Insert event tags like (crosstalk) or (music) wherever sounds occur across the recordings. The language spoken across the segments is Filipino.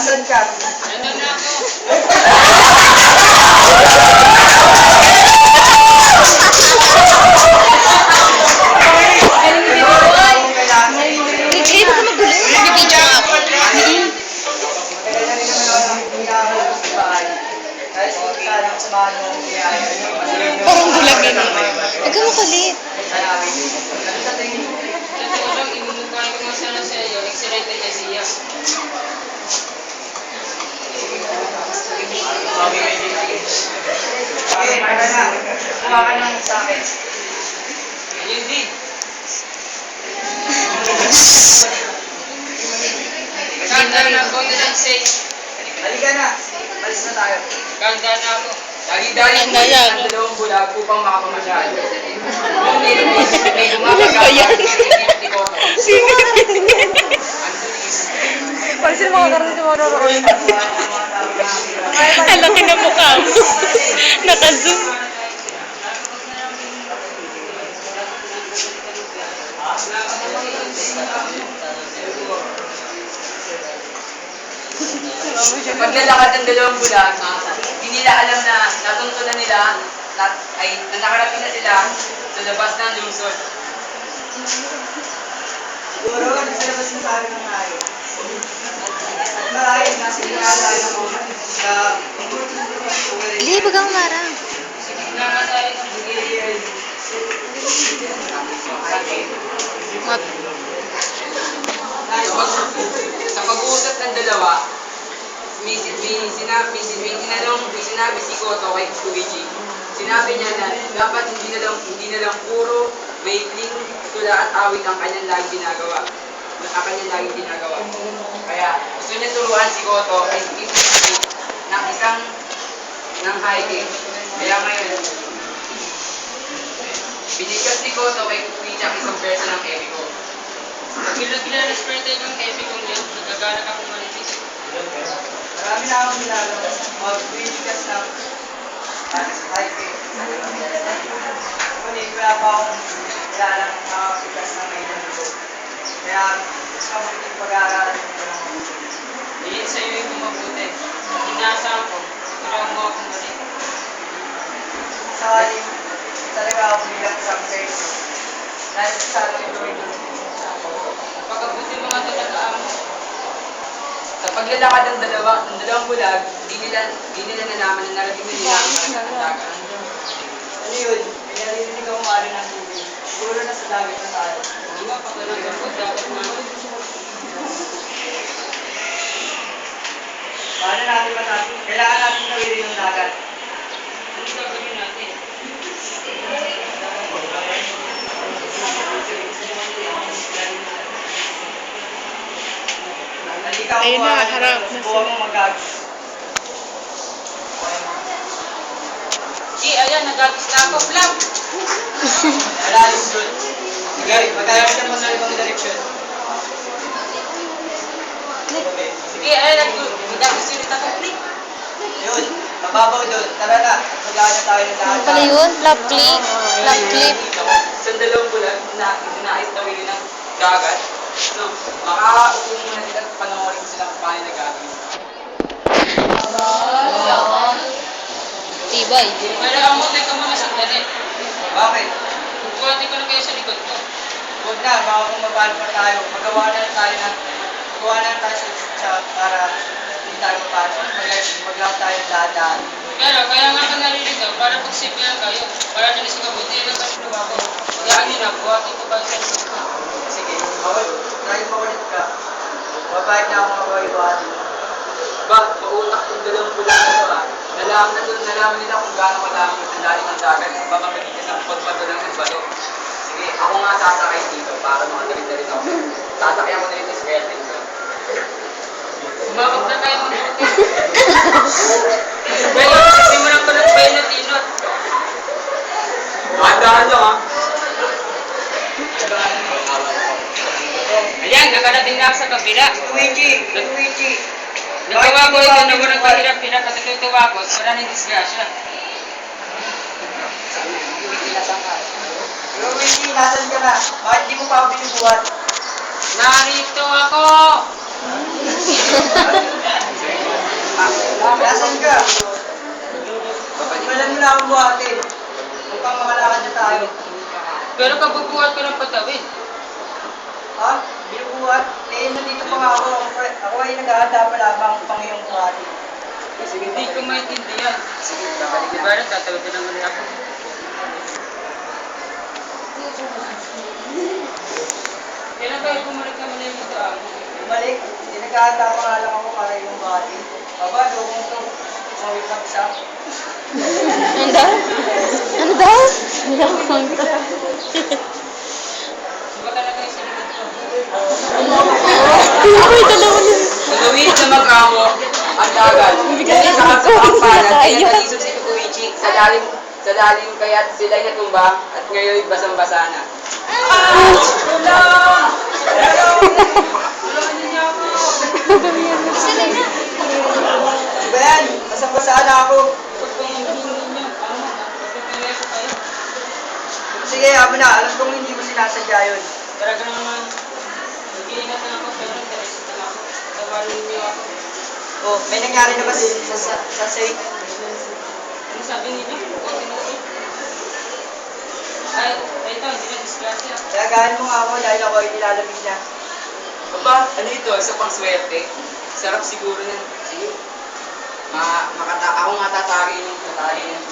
Asan ka? Nandun na ako. Hindi ba ka magulo? Nag-video nga ako. Parang bulag na naman. Huwag ka makulit. Totoo lang, imumukha ko nga sana sa iyo. Excited na siya. Ayun din. Ganda na ako na lang say. Halika na. Alis na tayo. Ganda na ako. Dali-dali po daya. ang dalawang bulag upang makapamasyal. Nung may Ano ba yan? ko. Sino sila makakaroon si Moro Roy. Ang laki na mukha mo. Naka-zoom. Paglalakad ng dalawang bulag, hindi nila alam na natuntunan nila na, ay na nakarating na sila sa labas ng lungsod. Siguro, nasa labas na tayo ng tayo. Marahil, nasa inaalala mo na Hindi, bagang marang. Na ng. Kapag, sa pag-uusap ng dalawa, may, may, sinabi, may, tinanong, may sinabi si Koto kay Luigi. Sinabi niya na dapat hindi na lang, hindi na lang puro maikling tula at awit ang kanyang laging ginagawa. Ang kanyang laging ginagawa. Kaya gusto niya turuan si Koto ay isip ng isang ng hiking. Kaya ngayon, binigkas ni Koto kay Luigi ang isang verso ng Eriko. Kilala sa birthday ng epic kong yan. Nagaganak ako manipis. Marami na akong ginagawa. Mag-bibigas ng hiking. Ngunit wala pa akong kilalang makapigas ng may ko. Kaya yung pag-aaralan ko ng mabuti. Iyan sa iyo yung mabuti. Inaasahan ko. Tulungan mo akong mali. Sakaling talaga ako bilang isang person. Dahil sa akin ito ay Pagkabuti mga talagaan mo. Sa paglalakad ng dalawa, ng dalawang bulag, di nila, di nila nalaman na narating na nila ang karagdagan. Ano yun? Narinig ako maaari ng tubig. Siguro nasa dagat na tayo. Hindi pagkaroon ko dapat na. Paano natin matapos? Kailangan natin tawidin yung dagat. Ano gagawin natin? Ayun na, harap na subukan sila. G, ayan, nagagis na ako. Vlog! Malalim doon. Sige, magkakaroon ka mo sa ibang direksyon. Sige, ayan, nag- nagagis ulit ako. Click! Yun, mababaw doon. Tara na, magkakaroon na tayo ng lahat. Ano pala yun? Love clip? Love clip? Sa dalawang bulan, na dinais tawidin ng dagat. So, makakaupo muna sila at panoorin sila kung paano nagagawin. Tibay. Pero ang muna ka muna sandali. Bakit? Bukuhatin ko na kayo sa likod ko. Huwag na, baka kung mabalo pa tayo, magawa na lang tayo ng magawa na lang tayo sa, sa para hindi tayo mapasok. Mag- Maglaw tayo ng dahan Pero kaya nga ka nalilito, para pagsipihan kayo. Para din sa kabuti ng kaluluwa ko. Kaya nyo na, buhatin ko kayo sa likod ko. Sige, bawal. Tayo makulit ka. Mabait na ako mabait Ba, mautak yung dalawang bulan na ito Nalaman na doon, nalaman nila kung gaano kadami yung lalim ng dagat. Baka magigas ang pagbato lang ng bato. Sige, ako nga sasakay dito para makagalit ako. Sasakay ako na rin sa skeleton ko. Sumabog na kayo mabuti. Pero simulan ko ng painot-inot. Dahan lang ah. Ayan, nakarating na ako sa kabila. Luigi! Luigi! Nagawa ko ito na walang kahirap-hirap at natutuwa ko. Wala ng disgrasya. Luigi, nasan ka na? Bakit di mo pa ako binubuhat? Narito ako! Saan ka? Walan mo na akong buhatin. Mukhang makalakad na tayo. Pero pagbubuhat ko ng patawid. Ha? Binubuhat? Eh, nandito pa nga ako. Ako, ako ay naghahanda pa lamang pang iyong buhatin. Hindi ko maintindihan. Sige, babalik na. Para tatawid na naman ako. Kailan kayo bumalik na yung ito ah? Bumalik. Eh, naghahanda pa nga lang ako para iyong buhatin. Aba, lukong to. Sawit lang isa. Ano daw? Ano daw? Nilakang ka. Iba talaga yung sinunod ko. Uy, dalawa na. Tuluwid na mag-amo ang. Bigyan Hindi sa buko. kasampalan, Tayo. pinatalisod si Kukuichi sa lalim sa lalim kaya't sila'y natumba at ngayon basang-basa na. Diba yan? Basang-basa na ako. Ano. Sige, amo na. Alam kong hindi mo sinasadya yun. Talaga naman, nag-iingatan ako pero nag-alis na ako. Tawarin niyo ako. Oh, may nangyari na ba sa, sa, sa, sa safe? Ano sabi ninyo? Okay na ito. Ay, ito, hindi na disgrasya. Kaya mo nga ako dahil ako ay nilalamig na. Aba, ano ito? Sa pangswerte? Sarap siguro ng... Sige. Ma, makata ako matatari ng tatari ng...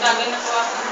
Magkitagan na po. Ako,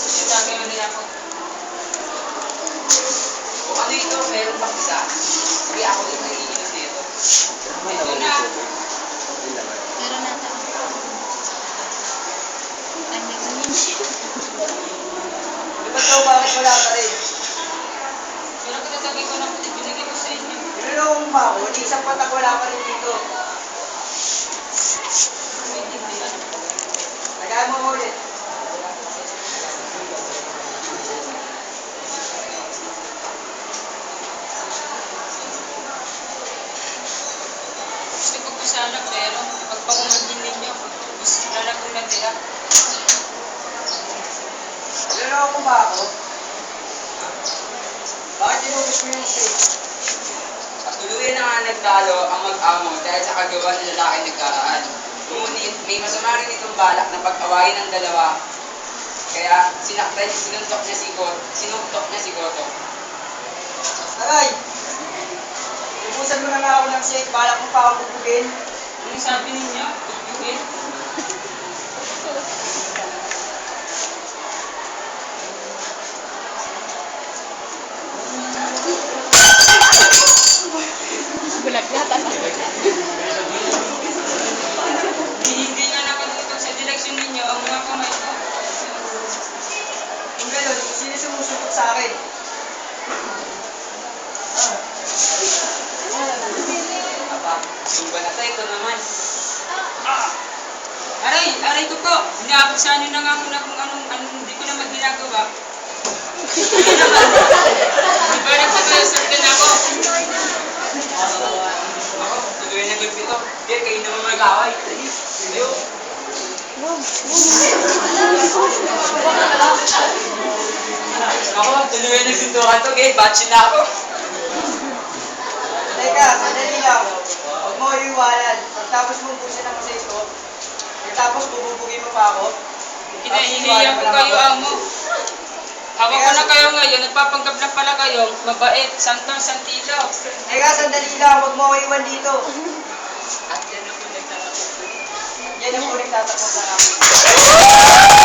Sabi mo nila ako. kung ano ito, meron pang isa. Sige, ako din nagiinom nito. Ito na. Meron na ito. Ay, may ganyan siya. Ba daw bakit wala pa rin? Pero katasabi ko na po, ibinigay ko sa inyo. Niloloko mo ba ako? Di isang patak wala pa rin dito. Maintindihan. Tagaan mo ako ulit. Gusto ko po sana pero pagpakumagin ninyo, gusto na lang kong natira. Niloloko mo ba ako? Bakit inubos mo yung safe? Tuluyan na nga nagtalo ang mag-amo dahil sa kagawa ng lalaki nagkaraan. Ngunit may masama rin itong balak na pag-awayin ng dalawa. Kaya sinaktan, sinuntok niya si Goto, sinuntok niya si Goto. Aray! Ubusan mo na nga ako ng safe. Balak mo pa ako bubugin. Anong sabi ninyo? Tutuhin? Bulag na talaga. Hindi nga nakatutok sa direksyon ninyo ang mga kamay ko. Kung gano'n, sino sumusunod sa akin? Aba, sumba na tayo, ito naman. Aray! Aray ko po! Inaabot sa na nga ako na kung anong, anong hindi ko naman ginagawa. Di (laughs) ba nagsasasap din ako? Ako, tuluyan na gulpi to. Hindi, kayo naman mag-away. Dali. Ako, tuluyan na sundukan to. Okay, batch na ako. Teka, sandali mo iiwanan. Pagtapos mong busin ako sa ito, tapos bububugin mo pa ako. Hinahihiyan ko kayo, amo. Hawak ko na kayo ngayon, nagpapanggap na pala kayo, mabait, santong santilo. Teka, sandali lang. Huwag mo ako iwan dito. At yan ang po nagtatapos. Yan ang po nagtatapos sa amin.